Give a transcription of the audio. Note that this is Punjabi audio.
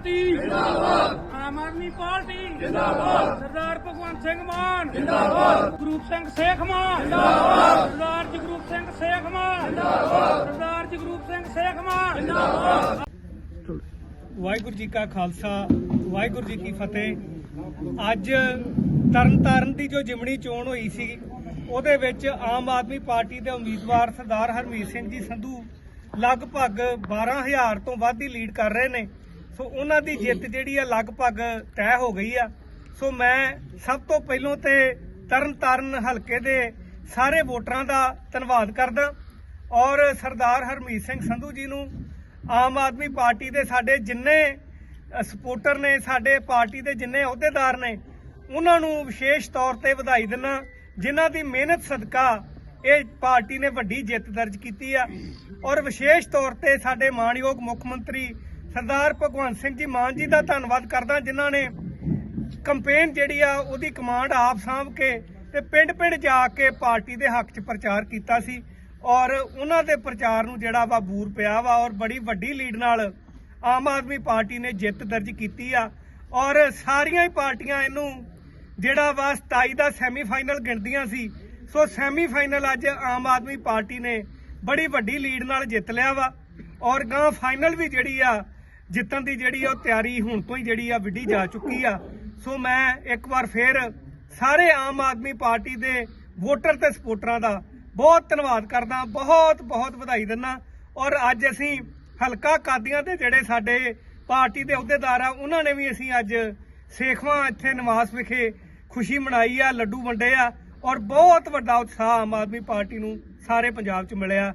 ਪਾਰਟੀ। ਜਿੰਦਾਬਾਦ ਆਮ ਆਦਮੀ ਪਾਰਟੀ। ਜਿੰਦਾਬਾਦ ਸਰਦਾਰ ਭਗਵੰਤ ਸਿੰਘ ਮਾਨ। ਜਿੰਦਾਬਾਦ ਗਰੂਪ ਸਿੰਘ ਸੇਖ ਮਾਨ। ਜਿੰਦਾਬਾਦ ਸਰਦਾਰ ਜਗਰੂਪ ਸਿੰਘ ਸੇਖ ਮਾਨ। ਜਿੰਦਾਬਾਦ ਸਰਦਾਰ ਜਗਰੂਪ ਸਿੰਘ ਸੇਖ ਮਾਨ। ਜਿੰਦਾਬਾਦ ਵਾਹਿਗੁਰੂ ਜੀ ਕਾ ਖਾਲਸਾ, ਵਾਹਿਗੁਰੂ ਜੀ ਕੀ ਫਤਿਹ। ਅੱਜ ਤਰਨਤਾਰਨ ਦੀ ਜੋ ਜਿਮਣੀ ਚੋਣ ਹੋਈ ਸੀ, ਉਹਦੇ ਵਿੱਚ ਆਮ ਆਦਮੀ ਪਾਰਟੀ ਦੇ ਉਮੀਦਵਾਰ ਸਰਦਾਰ ਹਰਮੀਤ ਸਿੰਘ ਜੀ ਸੰਧੂ ਲਗਭਗ 12000 ਤੋਂ ਵੱਧ ਦੀ ਲੀਡ ਕਰ ਰਹੇ ਨੇ। ਸੋ ਉਹਨਾਂ ਦੀ ਜਿੱਤ ਜਿਹੜੀ ਆ ਲਗਭਗ ਤੈਅ ਹੋ ਗਈ ਆ। ਸੋ ਮੈਂ ਸਭ ਤੋਂ ਪਹਿਲਾਂ ਤੇ ਤਰਨਤਾਰਨ ਹਲਕੇ ਦੇ ਸਾਰੇ ਵੋਟਰਾਂ ਦਾ ਧੰਨਵਾਦ ਕਰਦਾ। ਔਰ ਸਰਦਾਰ ਹਰਮੀਤ ਸਿੰਘ ਸੰਧੂ ਜੀ ਨੂੰ ਆਮ ਆਦਮੀ ਪਾਰਟੀ ਦੇ ਸਾਡੇ ਜਿੰਨੇ ਅ, ਸਪੋਰਟਰ ਨੇ ਸਾਡੇ ਪਾਰਟੀ ਦੇ ਜਿੰਨੇ ਅਹੁਦੇਦਾਰ ਨੇ ਉਹਨਾਂ ਨੂੰ ਵਿਸ਼ੇਸ਼ ਤੌਰ ਤੇ ਵਧਾਈ ਦਿੰਦਾ। ਜਿਨ੍ਹਾਂ ਦੀ ਮਿਹਨਤ ਸਦਕਾ ਇਹ ਪਾਰਟੀ ਨੇ ਵੱਡੀ ਜਿੱਤ ਦਰਜ ਕੀਤੀ ਆ। ਔਰ ਵਿਸ਼ੇਸ਼ ਤੌਰ ਤੇ ਸਾਡੇ ਮਾਣਯੋਗ ਮੁੱਖ ਮੰਤਰੀ ਸਰਦਾਰ ਭਗਵੰਤ ਸਿੰਘ ਜੀ ਮਾਨ ਜੀ ਦਾ ਧੰਨਵਾਦ ਕਰਦਾ ਜਿਨ੍ਹਾਂ ਨੇ ਕੰਪੇਨ ਜਿਹੜੀ ਆ ਉਹਦੀ ਕਮਾਂਡ ਆਪ ਸਾਂਭ ਕੇ ਤੇ ਪਿੰਡ-ਪਿੰਡ ਜਾ ਕੇ ਪਾਰਟੀ ਦੇ ਹੱਕ 'ਚ ਪ੍ਰਚਾਰ ਕੀਤਾ ਸੀ ਔਰ ਉਹਨਾਂ ਦੇ ਪ੍ਰਚਾਰ ਨੂੰ ਜਿਹੜਾ ਵਾ ਬੂਰ ਪਿਆ ਵਾ ਔਰ ਬੜੀ ਵੱਡੀ ਲੀਡ ਨਾਲ ਆਮ ਆਦਮੀ ਪਾਰਟੀ ਨੇ ਜਿੱਤ ਦਰਜ ਕੀਤੀ ਆ ਔਰ ਸਾਰੀਆਂ ਹੀ ਪਾਰਟੀਆਂ ਇਹਨੂੰ ਜਿਹੜਾ ਵਾ 27 ਦਾ ਸੈਮੀਫਾਈਨਲ ਗਿਣਦੀਆਂ ਸੀ। ਸੋ ਸੈਮੀਫਾਈਨਲ ਅੱਜ ਆਮ ਆਦਮੀ ਪਾਰਟੀ ਨੇ ਬੜੀ ਵੱਡੀ ਲੀਡ ਨਾਲ ਜਿੱਤ ਲਿਆ ਵਾ ਔਰ ਗਾਂ ਫਾਈਨਲ ਵੀ ਜਿਹੜੀ ਆ ਜਿੱਤਣ ਦੀ ਜਿਹੜੀ ਆ ਉਹ ਤਿਆਰੀ ਹੁਣ ਤੋਂ ਹੀ ਜਿਹੜੀ ਆ ਵਿੱਢੀ ਜਾ ਚੁੱਕੀ ਆ। ਸੋ ਮੈਂ ਇੱਕ ਵਾਰ ਫੇਰ ਸਾਰੇ ਆਮ ਆਦਮੀ ਪਾਰਟੀ ਦੇ ਵੋਟਰ ਤੇ ਸਪੋਰਟਰਾਂ ਦਾ ਬਹੁਤ ਧੰਨਵਾਦ ਕਰਦਾ, ਬਹੁਤ ਬਹੁਤ ਵਧਾਈ ਦਿੰਦਾ। ਔਰ ਅੱਜ ਅਸੀਂ ਹਲਕਾ ਕਾਦੀਆਂ ਦੇ ਜਿਹੜੇ ਸਾਡੇ ਪਾਰਟੀ ਦੇ ਅਹੁਦੇਦਾਰ ਆ, ਉਹਨਾਂ ਨੇ ਵੀ ਅਸੀਂ ਅੱਜ ਸੇਖਵਾਂ ਇੱਥੇ ਨਿਵਾਸ ਵਿਖੇ ਖੁਸ਼ੀ ਮਨਾਈ ਆ, ਲੱਡੂ ਵੰਡੇ ਆ। ਔਰ ਬਹੁਤ ਵੱਡਾ ਉਤਸ਼ਾਹ ਆਮ ਆਦਮੀ ਪਾਰਟੀ ਨੂੰ ਸਾਰੇ ਪੰਜਾਬ 'ਚ ਮਿਲਿਆ।